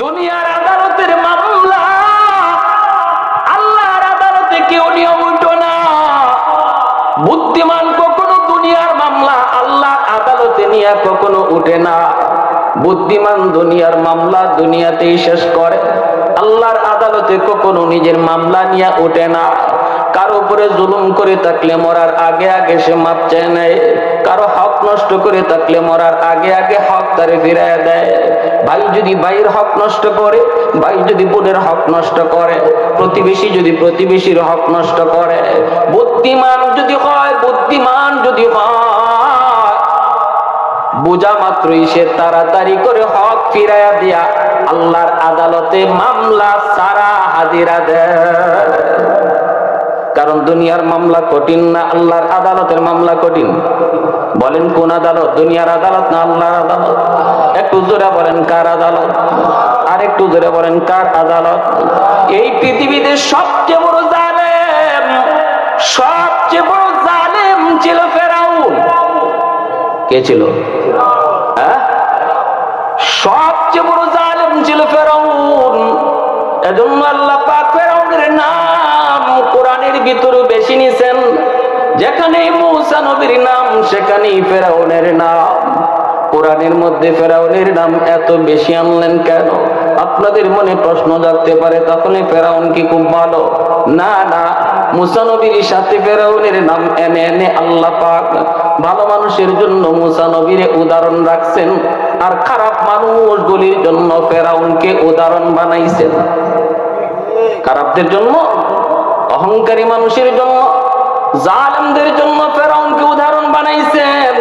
দুনিয়ার আদালতের মামলা। আল্লাহর আদালতে কেউ নিয়ম উঠো না। বুদ্ধিমান কখনো দুনিয়ার মামলা আল্লাহ আদালতে নিয়ে কখনো উঠে না। বুদ্ধিমান দুনিয়ার মামলা দুনিয়াতেই শেষ করে। আল্লাহর আদালতে কখনো নিজের মামলা নিয়ে ওঠে না। উপরে জুলুম করে থাকলে মরার আগে আগে সে মাপ চেয়ে নেয় কারও হক নষ্ট করে থাকলে মরার আগে আগে হক তারে ফিরায় দেয়। ভাই যদি ভাইয়ের হক নষ্ট করে, ভাই যদি বোনের হক নষ্ট করে, প্রতিবেশী যদি প্রতিবেশীর হক নষ্ট করে, বুদ্ধিমান যদি হয়, বুদ্ধিমান যদি হয়, বোঝা মাত্রই সে তাড়াতাড়ি করে হক ফিরাইয়া দিয়া আল্লাহর আদালতে মামলা সারা হাজিরা দেয়। কারণ দুনিয়ার মামলা কঠিন না আল্লাহর আদালতের মামলা কঠিন? বলেন কোন আদালত? দুনিয়ার আদালত না আল্লাহর আদালত? একটু জোরে বলেন, কার আদালত? আর একটু জোরে বলেন, কার আদালত? এই পৃথিবীতে সবচেয়ে বড় জালেম, সবচেয়ে বড় জালেম ছিল ফেরাউন। কে ছিল? হ্যাঁ? সবচেয়ে বড় জালেম ছিল ফেরাউন। এজন্য আল্লাহ ভিতরে বেশি নিছেন? যেখানে মূসা নবীর নাম, সেখানেই ফেরাউনের নাম। কোরআনের মধ্যে ফেরাউনের নাম এত বেশি আনলেন কেন? আপনাদের মনে প্রশ্ন জাগতে পারে তখন ফেরাউন কি খুব ভালো? না না, মুসা নবীর সাথে ফেরাউনের নাম এনে এনে আল্লাহ পাক ভালো মানুষের জন্য মুসা নবীর উদাহরণ রাখছেন। আর খারাপ মানুষগুলির জন্য ফেরাউনকে উদাহরণ বানাইছেন। খারাপদের জন্য? অহংকারী মানুষের জন্য, জালেমদের জন্য ফেরাউনকে উদাহরণ বানাইছেন।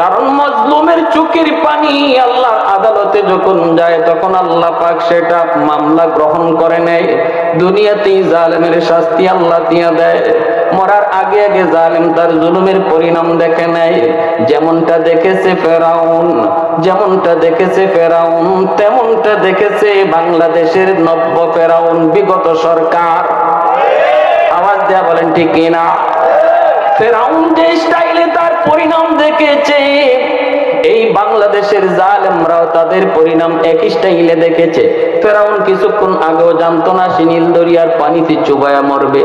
কারণ মজলুমের চুকের পানি আল্লাহর আদালতে যখন যায়, তখন আল্লাহ পাক সেটা মামলা গ্রহণ করে নেয়। দুনিয়াতেই জালেমের শাস্তি আল্লাহ দিয়া দেয়। মরার আগে আগে জালেম তার জুলুমের পরিণাম দেখে নেয়। যেমনটা দেখেছে ফেরাউন, যেমনটা দেখেছে ফেরাউন, তেমনটা দেখেছে বাংলাদেশের নব্য ফেরাউন, বিগত সরকার। আওয়াজ দেয়া বলেন, ঠিক কিনা? তার পরিণাম দেখেছে, এই বাংলাদেশের জালেমরাও তাদের পরিণাম এক স্টাইলে দেখেছে। ফেরাউন কিছুক্ষণ আগেও জানতো না, সে দরিয়ার পানিতে চুবায়া মরবে।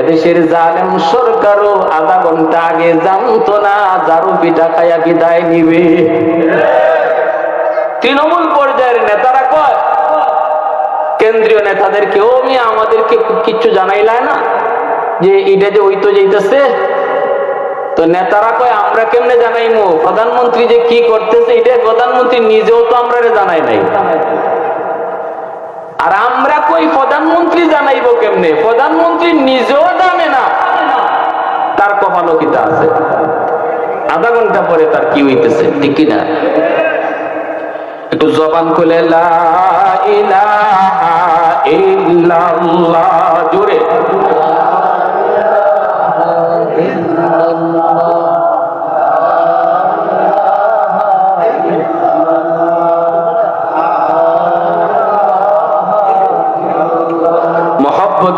এদেশের জালেম সরকারও আধা ঘণ্টা আগে জানতো না জারু পিঠা খায়া বিদায় নিবে। তৃণমূল পর্যায়ের নেতারা কয়, কেন্দ্রীয় নেতাদেরকে ও মিয়া আমাদেরকে কিচ্ছু জানাইলায় না? যে এটা যে ওই তো যেতেছে তো নেতারা কয়, আমরা কেমনে জানাইমু? প্রধানমন্ত্রী যে কি করতেছে, এটা প্রধানমন্ত্রী নিজেও তো আমরা জানাই নাই। আর আমরা কই, প্রধানমন্ত্রী জানাইবো কেমনে? প্রধানমন্ত্রী নিজেও জানে না। তার কপালও কিতা আছে? আধা ঘণ্টা পরে তার কি হইতেছে, ঠিক কিনা? একটু জবান খুলে, লা ইলাহা ইল্লাল্লাহ।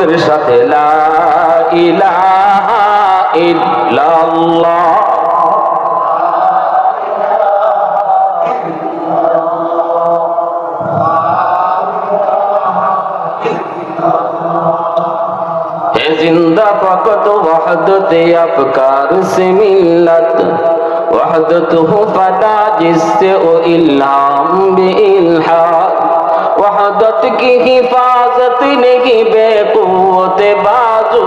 আমাদের সাথে লা ইলাহা ইল্লাল্লাহ زندہ فقط وحدت افکار سے ملت وحدت ہو فتا جس سے او الہام بے الہام وحدت کی حفاظت نہیں بے قوت بازو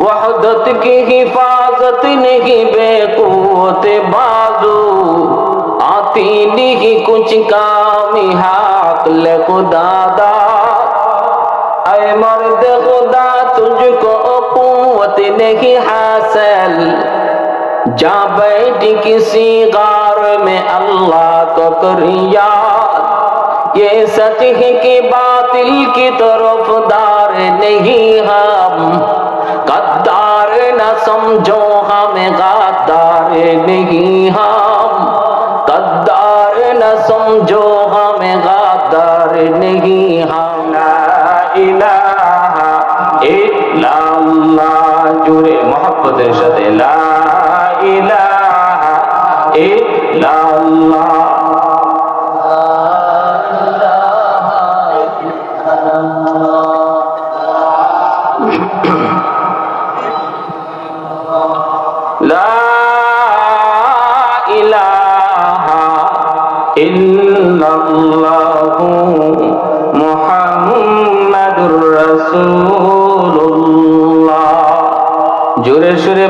وحدت کی حفاظت نہیں بے قوت بازو آتی نہیں کچھ کام حق لے خدا دا اے مرد خدا تجھ کو قوت نہیں حاصل جا بیٹھ کسی غار میں اللہ کو کریا ये सच है कि बातिल की तरफदार नहीं हम। गद्दार न समझो हमें, गद्दार नहीं हम। गद्दार न समझो हमें, गद्दार नहीं हम। इला जुड़े मोहब्बत ला इला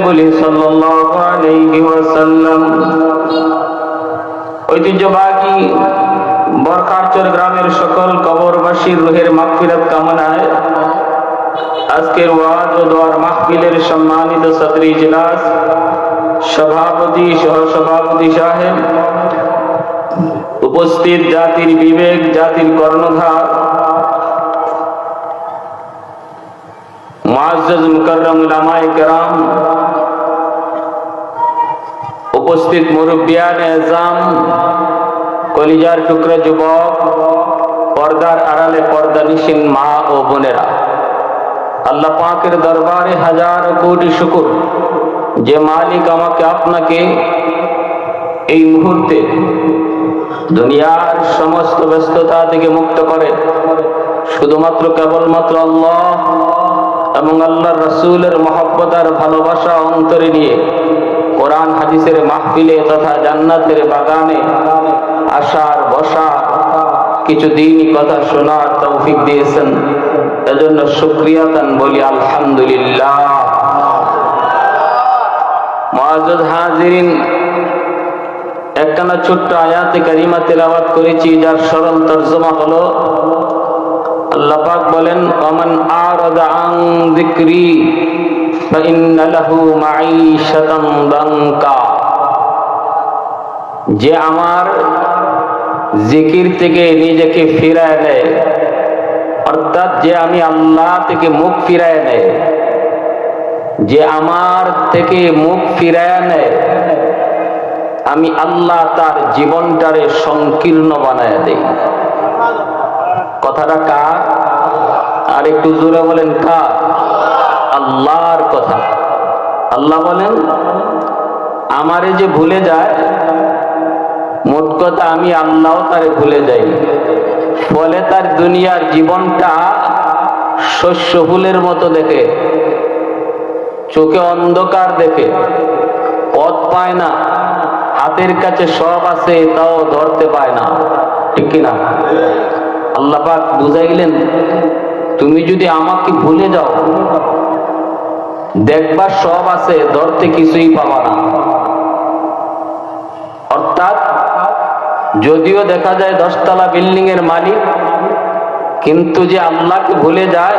বলি ওয়াসাল্লাম। ঐতিহ্যবাহী বরকারচর গ্রামের সকল কবরবাসীর রুহের মাগফিরাত কামনায় আজকের ওয়াজ ও দোয়ার মাহফিলের সম্মানিত সদর ইজলাস সভাপতি সহ সভাপতি সাহেব, উপস্থিত জাতির বিবেক, জাতির কর্ণধার, মুআজ্জাজ মুকাররম উলামায়ে কেরাম উপস্থিত মুরব্বিয়ান এজাম কলিজার টুকরা যুবক, পর্দার আড়ালে পর্দা নিশিন মা ও বোনেরা। আল্লাহ পাকের দরবারে হাজার কোটি শুকুর যে মালিক আমাকে আপনাকে এই মুহূর্তে দুনিয়ার সমস্ত ব্যস্ততা থেকে মুক্ত করে। শুধুমাত্র কেবলমাত্র আল্লাহ এবং আল্লাহ রসুলের মহব্বত আর ভালোবাসা অন্তরে নিয়ে কোরআন হাদিসের মাহফিলে তথা জান্নাতের বাগানে আসার বসা, কিছু দিনই কথা শোনার তৌফিক দিয়েছেন। এজন্য শুক্রিয়া তান বলি, আলহামদুলিল্লাহ। মহাজুদ হাজিরিন একখানা ছোট্ট আয়াতে কারিমা তেলাওয়াত করেছি, যার সরল তর্জমা হলো, আল্লাহ পাক বলেন অমান যিকরি ফাইন্না লাহু মাঈশাতান দানকা যে আমার জিকির থেকে নিজেকে ফিরায় নেয়, অর্থাৎ যে আমি আল্লাহ থেকে মুখ ফিরায় নেয়, যে আমার থেকে মুখ ফিরায় নেয়, আমি আল্লাহ তার জীবনটারে সংকীর্ণ বানায় দেই। কথাটা কার? আর একটু জোরে বলেন কার? আল্লাহর কথা। আল্লাহ বলেন, আমারে যে ভুলে যায়, মোট কথা আমি আল্লাহ তারে ভুলে যাই। ফলে তার দুনিয়ার জীবনটা শস্য ফুলের মতো দেখে, চোখে অন্ধকার দেখে, পথ পায় না, হাতের কাছে সব আছে, তাও ধরতে পায় না। ঠিক কিনা আল্লাহ পাক বুঝাইলেন, তুমি যদি আমাকে ভুলে যাও দেখবার সব আছে, ধরতে কিছুই পাবা না। অর্থাৎ, যদিও দেখা যায় দশতলা বিল্ডিং এর মালিক, কিন্তু যে আল্লাহকে ভুলে যায়,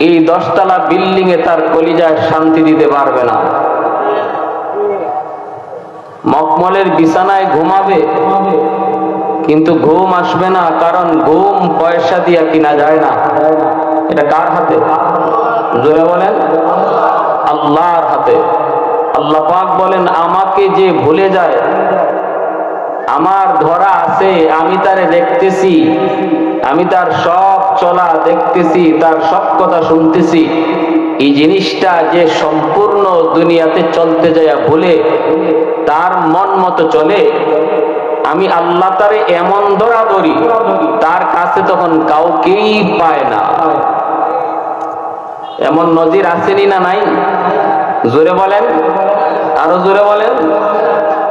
এই দশতলা বিল্ডিং এ তার কলিজায় শান্তি দিতে পারবে না। মকমলের বিছানায় ঘুমাবে, কিন্তু ঘুম আসবে না, কারণ ঘুম পয়সা দিয়া কিনা যায় না। এটা কার হাতে? জোরে বলেন। আল্লাহর হাতে। আল্লাহ পাক বলেন, আমাকে যে ভুলে যায়, আমার ধরা আছে, আমি তারে দেখতেছি, আমি তার সব চলা দেখতেছি, তার সব কথা শুনতেছি। এই জিনিসটা যে সম্পূর্ণ দুনিয়াতে চলতে যায় ভুলে, তার মন মতো চলে। আমি আল্লাহ তারে এমন ধরা ধরি, তার কাছে তখন কাউকেই পায় না। এমন নজির আসেনি না নাই? জোরে বলেন। আরও জোরে বলেন।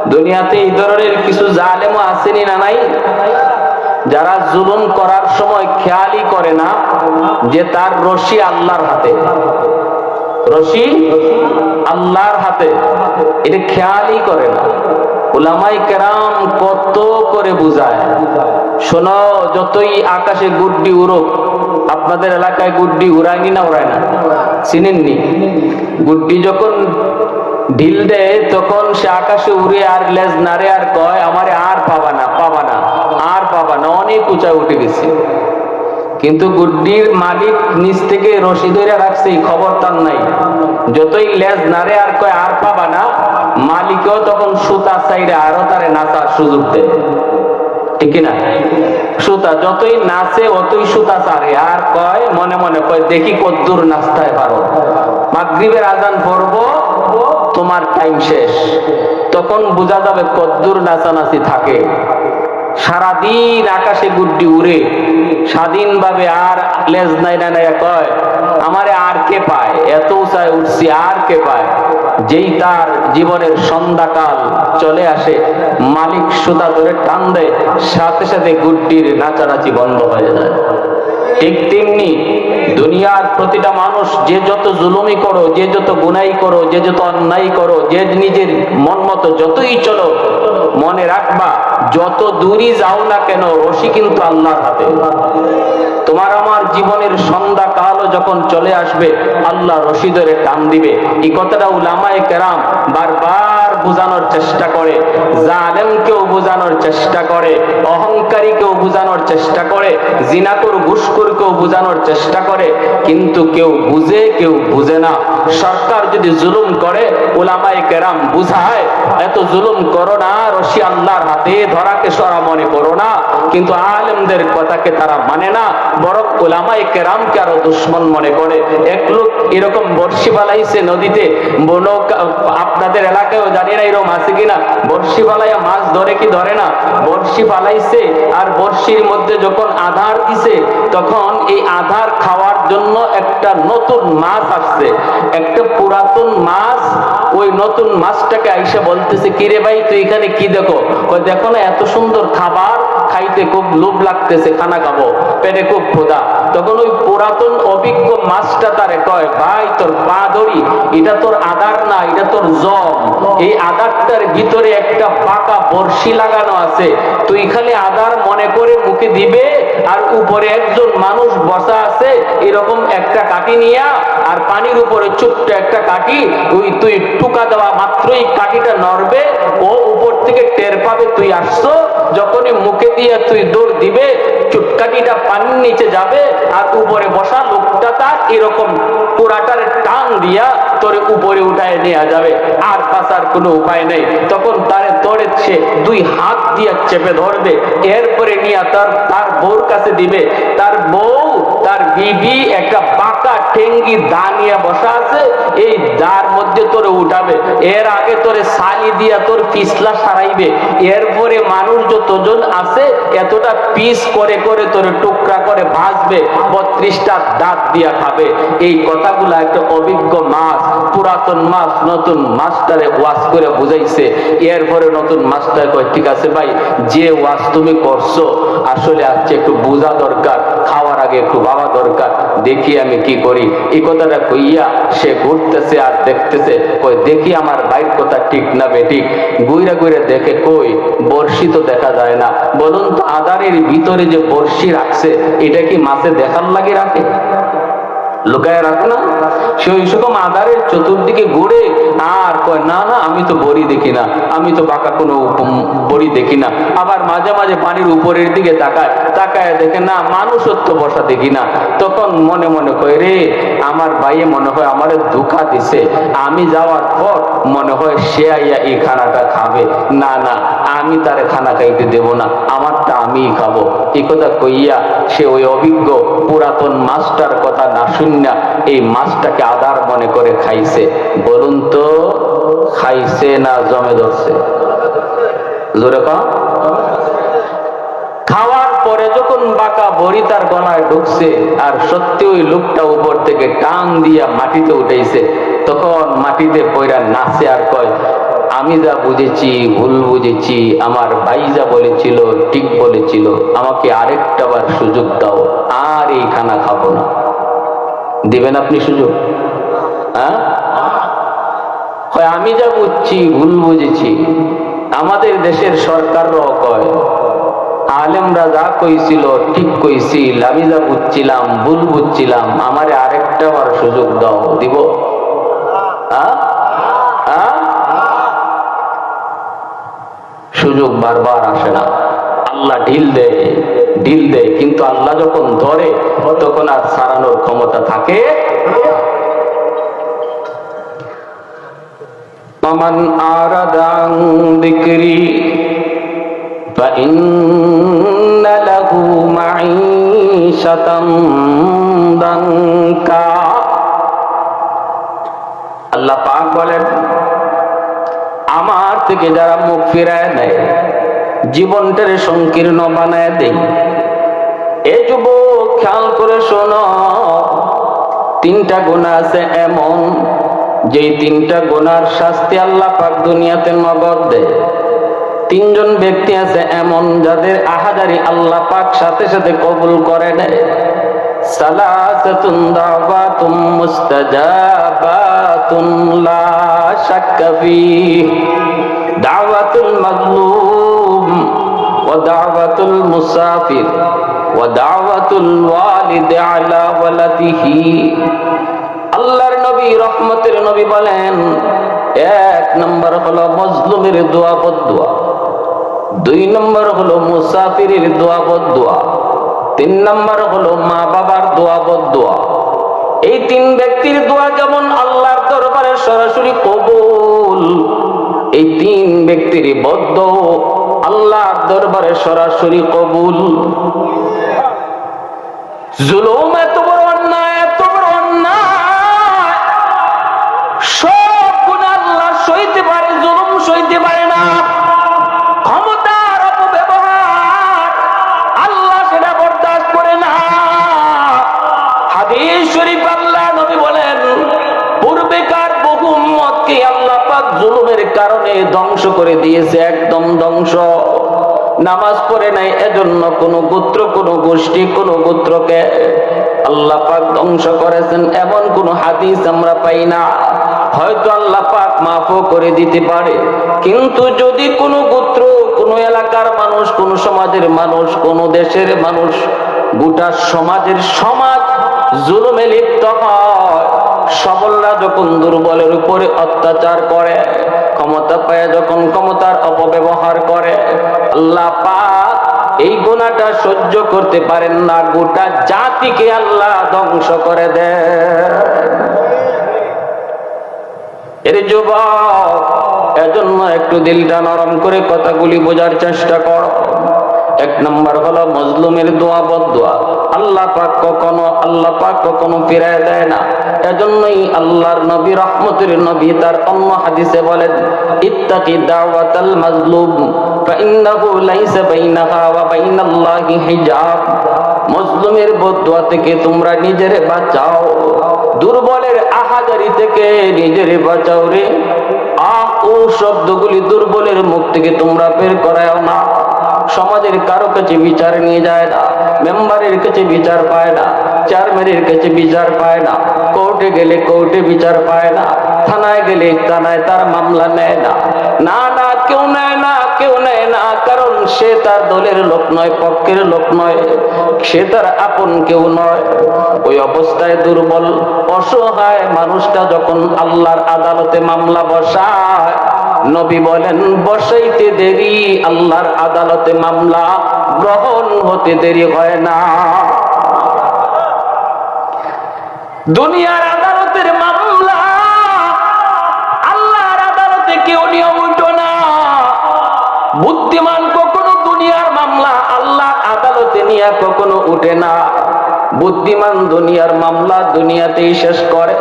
দুনিয়াতে এই ধরনের কিছু জালেমও আসেনি না নাই? যারা জুলুম করার সময় খেয়ালই করে না যে তার রশি আল্লাহর হাতে। রশি আল্লাহর হাতে। এটা খেয়ালই করে না। ওলামাই কেরাম কত করে বুঝায়? শোনো, যতই আকাশে গুড্ডি উড়ুক, আপনাদের এলাকায় গুড্ডি উড়ায়নি না উড়ায় না? চিনেননি? গুড্ডি যখন ঢিল দেয়, তখন সে আকাশে উড়ে আর লেজ নাড়ে আর কয়, আমারে আর পাবা না পাবা না, আর পাবা না। অনেক উঁচায় উঠে গেছে। কিন্তু গুড্ডির মালিক নিচ থেকে রশি ধরে রাখছে খবর তার নাই। যতই লেজ নাড়ে আর কয়, আর পাবা না, মালিকও তখন সুতা চাইরে আরও তারে নাচার সুযোগ দেয়। ঠিক না সুতা, যতই নাচে, অতই সুতা চারে আর কয়, মনে মনে কয়, দেখি কদ্দুর নাস্তায় পারো। মাগরিবের আদান পড়ব, তোমার টাইম শেষ। তখন বোঝা যাবে কদ্দুর নাচানাচি থাকে। সারাদিন আকাশে গুড্ডি উড়ে, স্বাধীনভাবে আর লেজ নাই না কয়, আমারে আর কে পায়? এত উঁচায় উঠছি, আর কে পায়? যেই তার জীবনের সন্ধ্যাকাল চলে আসে, মালিক সুতা ধরে টান দেয়, সাথে সাথে গুড্ডির নাচানাচি বন্ধ হয়ে যায়। ঠিক তেমনি দুনিয়ার প্রতিটা মানুষ যে যত জুলুমি করো, যে যত গুনাই করো, যে যত অন্যায় করো, যে নিজের মন মতো যতই চলো মনে রাখবা, যত দূরই যাও না কেন, রশি কিন্তু আল্লাহর হাতে। তোমার আমার জীবনের সন্ধ্যা কালও যখন চলে আসবে, আল্লাহ রশি ধরে টান দিবে। এই কথাটা উলামায়ে কেরাম বারবার বোঝানোর চেষ্টা করে, জালেমকেও বোঝানোর চেষ্টা করে, অহংকারীকেও বোঝানোর চেষ্টা করে জিনাকুর ঘুষকুরকেও বোঝানোর চেষ্টা করে, কিন্তু কেউ বুঝে কেউ বুঝে না। সরকার যদি জুলুম করে ওলামায়ে কেরাম বুঝায়, এত জুলুম করো না, রশি আল্লাহর হাতে ধরাকে সরা মনে করো না, কিন্তু আলেমদের কথাকে তারা মানে না, বরং ওলামায়ে কেরামকে আরও দুশ্মন মনে করে। এক লোক এরকম বর্ষি বালাইছে নদীতে আপনাদের এলাকায়ও জানি এরকম আছে কিনা? বর্ষি ফালাইয়া মাছ ধরে কি ধরে না? বর্ষি ফালাইছে আর বর্ষির মধ্যে যখন আধার দিছে, তখন এই আধার খাওয়ার জন্য একটা নতুন মাছ আসছে। একটা পুরাতন মাছ, ওই নতুন মাছটাকে আইসা বলতেছে, কিরে ভাই, তুই এখানে কি দেখো? দেখো না, এত সুন্দর খাবার খাইতে খুব লোভ লাগতেছে, খানা খাব, পেটে খুব ক্ষুধা। তখন ওই পুরাতন অভিজ্ঞ মাছটা তারে কয়, ভাই, তোর পা ধরি, এটা তোর আধার না, এটা তোর জম এই আধারটার ভিতরে একটা পাকা বর্ষি লাগানো আছে। তুই খালি আধার মনে করে মুখে দিবে, আর উপরে একজন মানুষ বসা আছে, এরকম একটা কাটি নিয়া, আর পানির উপরে ছোট্ট একটা কাটি ওই তুই টুকা দেওয়া মাত্রই কাটিটা নড়বে, ও উপর থেকে টের পাবে তুই আসছো, যখনই মুখে দিয়ে তুই দৌড় দিবে চুটকাটিটা পানির নিচে যাবে, আর উপরে বসা লোকটা তার এরকম পোড়াটার টান দিয়া তোরে উপরে উঠায় নেওয়া যাবে। আর বাঁচার কোনো উপায় নেই। তখন তারে ধরে সে দুই হাত দিয়া চেপে ধরবে। এরপরে নিয়ে তার তার বউর কাছে দিবে। তার বউ, তার বিবি, একটা টেঙ্গি দা নিয়ে বসা আছে, এই দার মধ্যে তোরে উঠাবে। এর আগে তোরে সালি দিয়া তোর পিছলা সারাইবে। এরপরে মানুষ যতজন আছে, এতটা পিস করে করে তোরে টুকরা করে ভাজবে, বত্রিশটা দাঁত দিয়া খাবে। এই কথাগুলো একটা অভিজ্ঞ মাছ, পুরাতন মাছ, নতুন মাছটারে ওয়াশ করে বুঝাইছে। এরপরে নতুন মাছটা কয়, ঠিক আছে ভাই, যে ওয়াশ তুমি করছ, আসলে আজকে একটু বোঝা দরকার, খাওয়ার আগে একটু ভাবা দরকার, দেখি আমি কি করি। এই কথাটা কইয়া সে ঘুরতেছে আর দেখতেছে, কই দেখি আমার বাইক কথা ঠিক না বেঠিক। গুইরা গুইরা দেখে, কই বর্ষি তো দেখা যায় না। বলুন তো, আদারের ভিতরে যে বর্ষি রাখছে, এটা কি মাছে দেখার লাগে রাখে লুকায় রাখে না। সে রকম আধারের চতুর্দিকে ঘুরে আর কয়, না না, আমি তো বড়ি দেখি না। আমি তো বাঁকা কোনো বড়ি দেখি না। আবার মাঝে মাঝে পানির উপরের দিকে তাকায় তাকায় দেখে, না, মানুষত্ব বসা দেখি না। তখন মনে মনে কয়, রে, আমার ভাইয়ে মনে হয় আমার ধোকা দিছে। আমি যাওয়ার পর মনে হয় সে আইয়া এই খানাটা খাবে। না না, আমি তারে খানা খাইতে দেব না। আমারটা আমিই খাব। এই কথা কইয়া সে ওই অভিজ্ঞ পুরাতন মাস্টার কথা না শুনিয়া এই মাছটাকে আদার মনে করে খাইছে। বলুন তো, খাইছে না জমে ধরছে? খাওয়ার পরে যখন বাঁকা বড়ি তার গলায় ঢুকছে আর সত্যি ওই লোকটা উপর থেকে টান দিয়া মাটিতে উঠেছে, তখন মাটিতে পয়রা নাচে আর কয়, আমি যা বুঝেছি, ভুল বুঝেছি, আমার ভাই যা বলেছিল, ঠিক বলেছিল, আমাকে আরেকটা বার সুযোগ দাও, আর এই খানা খাব না। দিবেন আপনি সুযোগ? হ্যাঁ? আমি যা বুঝছি, ভুল বুঝেছি, আমাদের দেশের সরকাররাও কয়, আলেমরা যা কইছিল, ঠিক কইছিল, আমি যা বুঝছিলাম, ভুল বুঝছিলাম, আমারে আরেকটা বার সুযোগ দাও, দিব? হ্যাঁ? হ্যাঁ? সুযোগ বারবার আসে না। আল্লাহ ঢিল দেয়। ঢিল দেয় কিন্তু আল্লাহ যখন ধরে তখন আর সারানোর ক্ষমতা থাকে ومن أعرض عن ذكري فإن له معيشة ضنكا আল্লাহ পাক বলেন আমার থেকে যারা মুখ ফিরায় নেয় জীবনটারে সংকীর্ণ বানায় দেয় খেয়াল করে শোনো। তিনটা গুণা আছে এমন, যেই তিনটা গুণার শাস্তি আল্লাহ পাক দুনিয়াতে নগদ দেয়। তিনজন ব্যক্তি আছে এমন, যাদের আহাজারি আল্লাহ পাক সাথে সাথে কবুল করে নেয়। দাওয়াতুল মাজলুম ওয়া দাওয়াতুল মুসাফির। ওয়ালিদ আলা ওয়ালাদিহি। আল্লাহর নবী, রহমতের নবী বলেন, এক নম্বর হলো মজলুমের দোয়া বদুয়া, দুই নম্বর হলো মুসাফিরের দোয়া বদুয়া, তিন নম্বর হলো মা বাবার দোয়া বদুয়া। এই তিন ব্যক্তির দোয়া যেমন আল্লাহর দরবারে সরাসরি কবুল, এই তিন ব্যক্তির বদ্ধ আল্লাহর দরবারে সরাসরি কবুল। জুলুম এত বড় অন্যায়, এত বড় অন্যায়। সব গুণ আল্লাহ সইতে পারে, জুলুম সইতে পারে না। ক্ষমতার আল্লাহ সেটা না। বলেন, পূর্বেকার জুলুমের কারণে ধ্বংস করে দিয়েছে, একদম ধ্বংস। নামাজ পড়ে নাই, এজন্য কোন গোত্র কোন গোষ্ঠী, কোন গোত্রকে আল্লাহ পাক ধ্বংস করেছেন, এমন কোন হাদিস আমরা পাই না। হয়তো আল্লাহ পাক মাফও করে দিতে পারে, কিন্তু যদি কোন গোত্র কোন এলাকার মানুষ, কোন সমাজের মানুষ, কোন দেশের মানুষ, গোটা সমাজের সমাজ জুলুমে লিপ্ত হয়, সবলরা যখন দুর্বলের উপরে অত্যাচার করে ক্ষমতা পায়, যখন ক্ষমতার অপব্যবহার করে, আল্লাহ পাক এই গুণাটা সহ্য করতে পারেন না, গোটা জাতিকে আল্লাহ ধ্বংস করে এর যুবক, এজন্য একটু দিলটা নরম করে কথাগুলি বোঝার চেষ্টা করো। এক নম্বর হলো মজলুমের দোয়া বদুয়া। আল্লাহ পাক কখনো, আল্লাহ পাক কখনো ফিরায় দেয় না। এজন্যই আল্লাহর নবী, রহমতের নবী তার অন্য হাদিসে বলেন, ইত্তাকি দাওয়াতাল মাজলুম, ফাইন্নাহু লাইসা বাইনাহা ওয়া বাইনাল্লাহি হিজাব। মজলুমের বদুয়া থেকে তোমরা নিজেরে বাঁচাও। দুর্বলের আহাজারি থেকে নিজেরে বাঁচাও রে। আহ, ও শব্দগুলি দুর্বলের মুখ থেকে তোমরা বের করাও না। সমাজের কারও কাছে বিচার নিয়ে যায় না, মেম্বারের কাছে বিচার পায় না, চেয়ারম্যানের কাছে বিচার পায় না, কোর্টে গেলে কোর্টে বিচার পায় না, থানায় গেলে থানায় তার মামলা নেয় না। না না, কেউ নেয় না, কেউ নেয় না, কারণ সে তার দলের লোক নয়, পক্ষের লোক নয়, সে তার আপন কেউ নয়। ওই অবস্থায় দুর্বল, অসহায় মানুষটা যখন আল্লাহর আদালতে মামলা বসায় নবী বলেন, বসাইতে দেরি, আল্লাহর আদালতে মামলা গ্রহণ হতে দেরি হয় না। দুনিয়ার আদালতের মামলা, আল্লাহর আদালতে কেউ নিয়ে উঠো না। বুদ্ধিমান কখনো দুনিয়ার মামলা আল্লাহ আদালতে নিয়ে কখনো উঠে না। বুদ্ধিমান দুনিয়ার মামলা দুনিয়াতেই শেষ করে।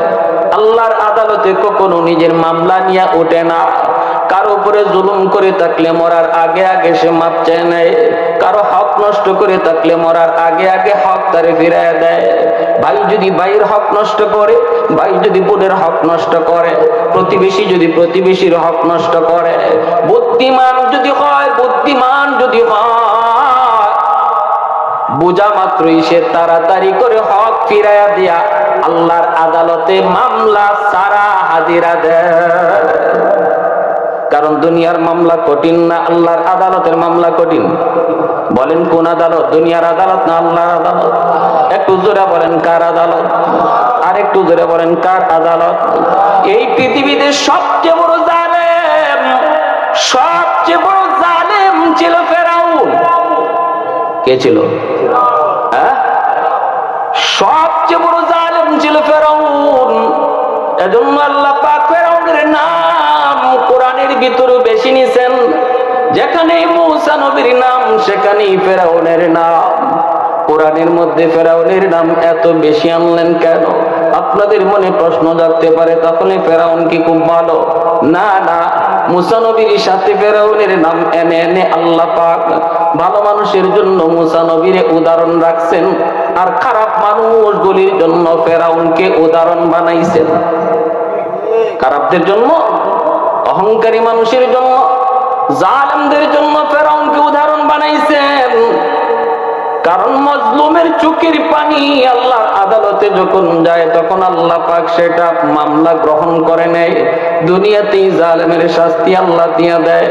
আল্লাহর আদালতে কখনো নিজের মামলা নিয়ে ওঠে না। কারও উপরে জুলুম করে থাকলে মরার আগে আগে সে মাপ চায় নেয়। কারও হক নষ্ট করে থাকলে মরার আগে আগে হক তারে ফিরায় দেয়। ভাই যদি ভাইয়ের হক নষ্ট করে, ভাই যদি বোনের হক নষ্ট করে, প্রতিবেশী যদি প্রতিবেশীর হক নষ্ট করে, বুদ্ধিমান যদি হয়, বুদ্ধিমান যদি হয়, বোঝা মাত্রই সে তাড়াতাড়ি করে হক ফিরাইয়া দিয়া আল্লাহর আদালতে মামলা সারা হাজিরা দেয়। কারণ দুনিয়ার মামলা কঠিন না আল্লাহর আদালতের মামলা কঠিন। বলেন, কোন আদালত? দুনিয়ার আদালত না আল্লাহর আদালত? একটু জোরে বলেন, কার আদালত? আর একটু জোরে বলেন, কার আদালত? এই পৃথিবীতে সবচেয়ে বড় জালেম, সবচেয়ে বড় জালেম ছিল ফেরাউন। কে ছিল? হ্যাঁ? সবচেয়ে বড় জালেম ছিল ফেরাউন। এজন্য আল্লাহ বেশি নিছেন যেখানে মুসা নবীর নাম, সেখানেই ফেরাউনের নাম। কোরআনের মধ্যে ফেরাউনের নাম এত বেশি আনলেন কেন? আপনাদের মনে প্রশ্ন জাগতে পারে তাহলে ফেরাউন কি খুব ভালো? না না, মুসা নবীর সাথে ফেরাউনের নাম এনে এনে আল্লাহ পাক ভালো মানুষের জন্য মুসানবীর উদাহরণ রাখছেন, আর খারাপ মানুষগুলির জন্য ফেরাউনকে উদাহরণ বানাইছেন। খারাপদের জন্য? অহংকারী মানুষের জন্য, জালেমদের জন্য ফেরাউনকে উদাহরণ বানাইছেন। কারণ মজলুমের চুকির পানি আল্লাহর আদালতে যখন যায়, তখন আল্লাহ পাক সেটা মামলা গ্রহণ করে নেয়। দুনিয়াতেই জালেমের শাস্তি আল্লাহ দিয়া দেয়।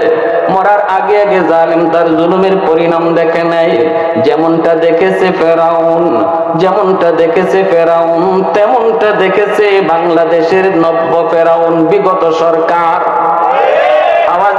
মরার আগে আগে জালেম তার জুলুমের পরিণাম দেখে নেয়। যেমনটা দেখেছে ফেরাউন, যেমনটা দেখেছে ফেরাউন, তেমনটা দেখেছে বাংলাদেশের নব্য ফেরাউন, বিগত সরকার।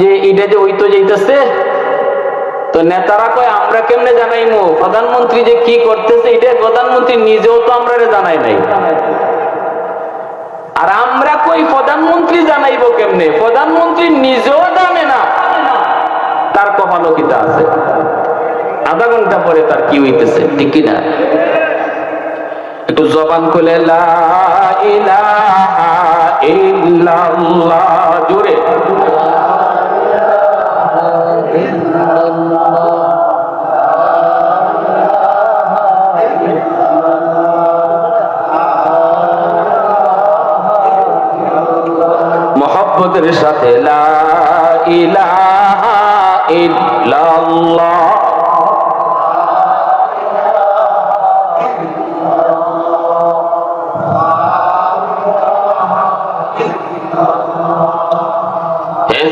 যে এটা যে ওই তো যেতেছে তো নেতারা কয়, আমরা কেমনে জানাইমু? প্রধানমন্ত্রী যে কি করতেছে, এটা প্রধানমন্ত্রী নিজেও তো আমরা জানাই নাই। আর আমরা কই, প্রধানমন্ত্রী জানাইবো কেমনে? প্রধানমন্ত্রী নিজেও জানে না। তার কপালকিতা আছে। আধা ঘণ্টা পরে তার কি হইতেছে, ঠিক কিনা একটু জবান খুলে, লা ইলাহা ইল্লাল্লাহ দরদের সাথে লা ইলাহা ইল্লাল্লাহ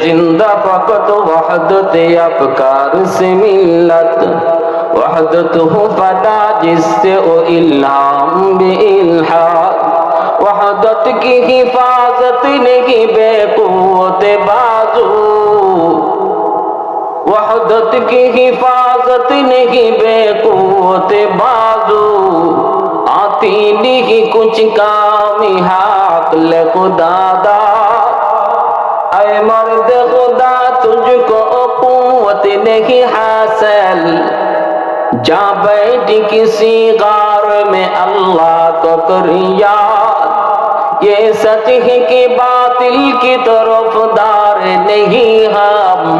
زندہ فقط وحدت افکار سے ملت وحدت ہو فدا جس سے او الہام بے الحاق وحدت کی حفاظت نہیں بے قوت بازو وحدت کی حفاظت نہیں بے قوت بازو آتی نہیں کچھ کام حق لے خدا دا اے مرد خدا تجھ کو قوت نہیں حاصل जा बैठ किसी गार में अल्लाह को करिया ये सच है कि बातिल की तरफ़ दार नहीं हम।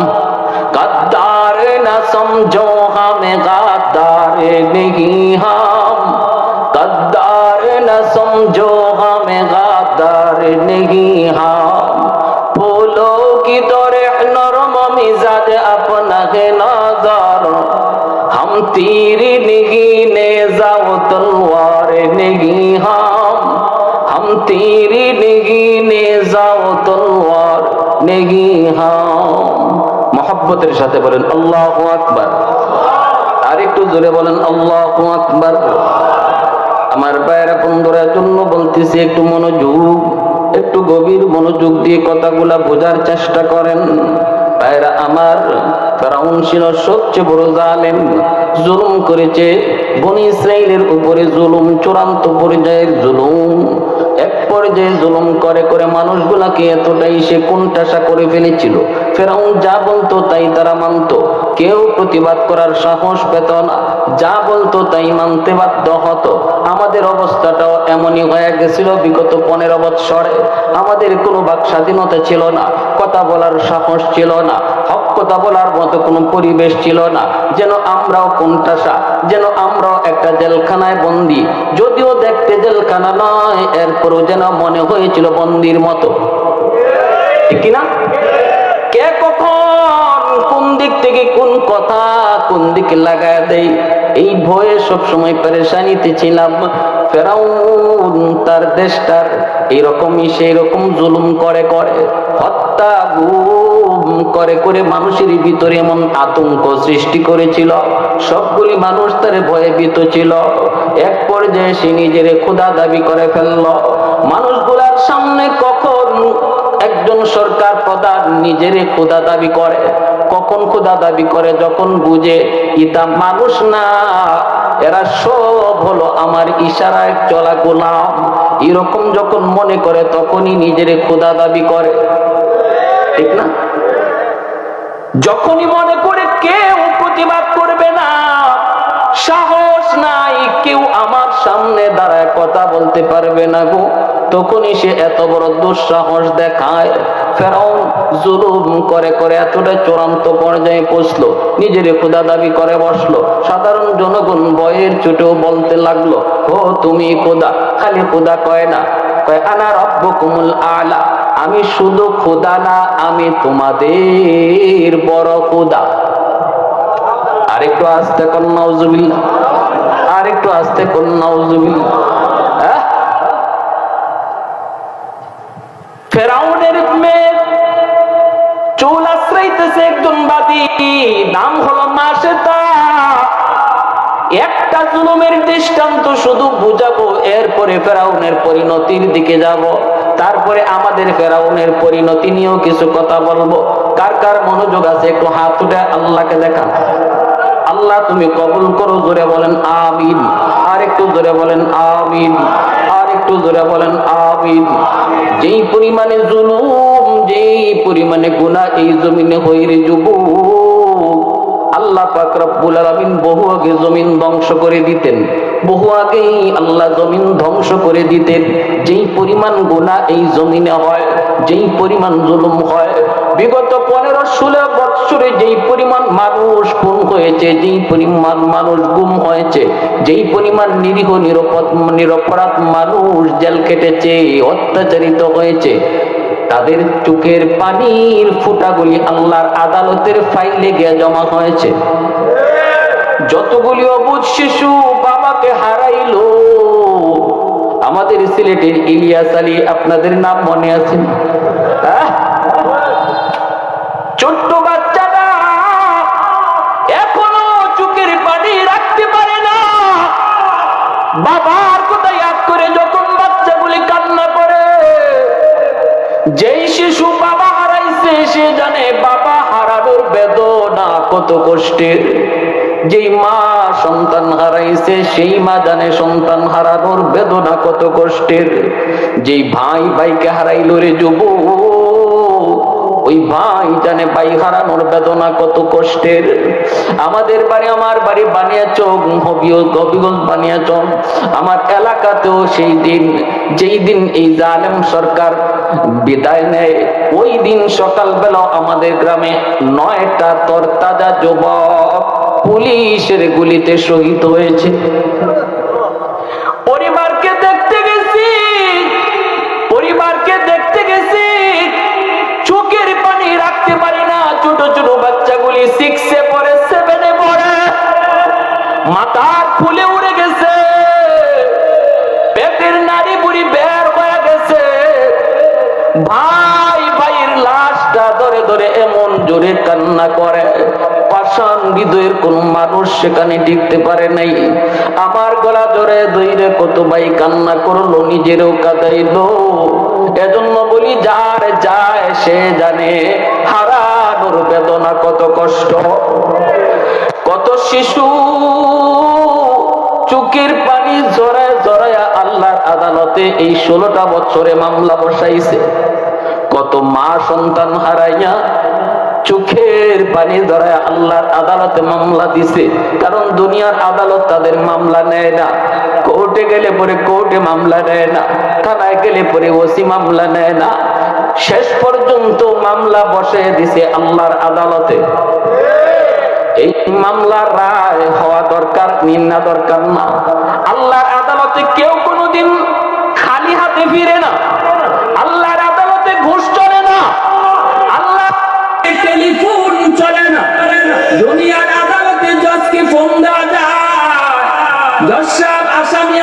गद्दार न समझो हमें गद्दार नहीं हम। गद्दार न समझो हमें गद्दार नहीं तीर नहीं नेजा वो तलवार नहीं हम মহব্বতের সাথে বলেন আল্লাহ আকবার আর একটু জোরে বলেন আল্লাহ আকবার আমার বাইরা বন্ধুরা জন্য বলতেছি একটু মনোযোগ একটু গভীর মনোযোগ দিয়ে কথাগুলা বোঝার চেষ্টা করেন ভাইরা আমার ফেরাউন ছিল সবচেয়ে বড় জালেম জুলুম করেছে বনি ইসরাইলের উপরে জুলুম চূড়ান্ত পর্যায়ের জুলুম এক পর্যায়ে জুলুম করে করে মানুষগুলাকে এতটাই সে কোনটাশা করে ফেলেছিল ফেরাউন যা বলতো তাই তারা মানতো। কেউ প্রতিবাদ করার সাহস পেত না। যা বলতো তাই মানতে বাধ্য হতো। আমাদের অবস্থাটাও এমনই হয়ে গেছিল বিগত পনেরো বৎসরে। আমাদের কোনো বাক স্বাধীনতা ছিল না। কথা বলার সাহস ছিল না। হক কথা বলার মতো কোনো পরিবেশ ছিল না। যেন আমরাও কোনটাসা যেন আমরাও একটা জেলখানায় বন্দি। যদিও দেখতে জেলখানা নয়, এরপরও যেন মনে হয়েছিল বন্দির মতো। ঠিক কিনা? দিক থেকে কোন কথা কোন দিকে লাগায় দেয় এই ভয়ে সবসময় পেরেশানিতে ছিলাম। ফেরাউন তার দেশটার এইরকমই সেই রকম জুলুম করে করে, হত্যা করে করে মানুষের ভিতরে এমন আতঙ্ক সৃষ্টি করেছিল। সবগুলি মানুষ তার ভয়ে ভীত ছিল। এক পর্যায়ে সে নিজের ক্ষুধা দাবি করে ফেলল। মানুষগুলার সামনে কখন একজন সরকার প্রধান নিজের খোদা দাবি করে। কখন খোদা দাবি করে? যখন বুঝে, ইতা মানুষ না, এরা সব হলো আমার ইশারায় চলা গোলাম। এরকম যখন মনে করে, তখনই নিজের খোদা দাবি করে। ঠিক না? যখনই মনে করে, কেউ প্রতিবাদ করবে না। সাহস নাই, কেউ আমার সামনে দাঁড়ায় কথা বলতে পারবে না গো। তখনই সে এত বড় দুঃসাহস দেখায়। জুলুম করে করে এতটা চূড়ান্ত পর্যায়ে পৌঁছলো। নিজের খোদা দাবি করে বসল। সাধারণ জনগণ বয়ের চোটেও বলতে লাগল, ও, তুমি খোদা খালি খোদা কয় না। কয়, আনা রব্বকুমুল আলা, আমি শুধু খোদা না, আমি তোমাদের বড় খোদা আরেকটু কর নাউজুবিল্লাহ আরেকটু আস্তে হ্যাঁ? ফেরাউনের মেয়ে চুল আশ্রাইতেছে একজন বাদী, নাম হলো মাসেতা একটা জুলুমের দৃষ্টান্ত শুধু বুঝাবো, এরপরে ফেরাউনের পরিণতির দিকে যাব। তারপরে আমাদের ফেরাউনের পরিণতি নিয়েও কিছু কথা বলব। কার কার মনোযোগ আছে, একটু হাত উঠে আল্লাহকে দেখান। আল্লাহ তুমি কবুল করো, জোরে বলেন আমিন। আর একটু জোরে বলেন আমিন। আর একটু জোরে বলেন আমিন। যেই পরিমাণে জুলুম, যেই পরিমাণে গুণা এই জমিনে হইরে যুব, আল্লাহ পাক রব্বুল আলামিন বহু আগে জমিন ধ্বংস করে দিতেন। বহু আগেই আল্লাহ জমিন ধ্বংস করে দিতেন। যেই পরিমাণ গুনাহ এই জমিনে হয়, যেই পরিমাণ জুলুম হয়, বিগত পনেরো ষোলো বৎসরে যেই পরিমাণ মানুষ খুন হয়েছে, যেই পরিমাণ মানুষ গুম হয়েছে, যেই পরিমাণ নিরীহ, নিরাপদ, নিরপরাধ মানুষ জেল কেটেছে, অত্যাচারিত হয়েছে, তাদের চোখের পানির ফুটাগুলি আল্লাহর আদালতের ফাইলে গিয়ে জমা হয়েছে। যতগুলি অবুধ শিশু বাবাকে হারাইলো। আমাদের সিলেটের ইলিয়াস আলী, আপনাদের নাম মনে আছে? ছোট্ট বাচ্চারা এখনও চোখের পানি রাখতে পারে না। বাবার কথা ইয়াদ করে যখন বাচ্চাগুলি কান্না করে, যেই শিশু বাবা হারাইছে, সে জানে বাবা হারানোর বেদনা কত কষ্টের। যেই মা সন্তান হারাইছে, সেই মা জানে সন্তান হারানোর বেদনা কত কষ্টের। যেই ভাই ভাইকে হারাইলো রে যুব ওই ভাই জানে ভাই হারানোর বেদনা কত কষ্টের। আমাদের বাড়ি, আমার বাড়ি হবিগঞ্জ আমার এলাকাতেও সেই দিন, যেই দিন এই জালেম সরকার বিদায় নেয়, ওই দিন সকালবেলা আমাদের গ্রামে নয়টা তরতাজা যুবক পুলিশের গুলিতে শহীদ হয়েছে। হৃদয়ের কোন মানুষ সেখানে টিকতে পারে নাই। আমার গলা জোরে দইরে কত ভাই কান্না করল, নিজেরও কাঁদাইলো। এজন্য বলি, যার যায় সে জানে, হারানোর বেদনা কত কষ্ট। কত শিশু চোখের পানি জড়ায় জড়ায় আল্লাহর আদালতে এই ষোলোটা বছরে মামলা বসাইছে। কত মা সন্তান হারাইয়া চোখের পানি ধরায় আল্লাহর আদালতে মামলা দিছে। কারণ দুনিয়ার আদালত তাদের মামলা নেয় না। কোর্টে গেলে পরে কোর্টে মামলা নেয় না। থানায় গেলে পরে ওসি মামলা নেয় না। শেষ পর্যন্ত মামলা বসে দিছে আল্লাহর আদালতে। এই মামলার রায় হওয়া দরকার নিন্না দরকার না। আল্লাহর আদালতে কেউ কোনোদিন খালি হাতে ফিরে না আল্লাহর আদালতে ঘুষ চলে না আল্লাহ টেলিফোন চলে না। দুনিয়ার আদালতে জজকে ফোন দেওয়া যায়। জজ সাহেব আসামি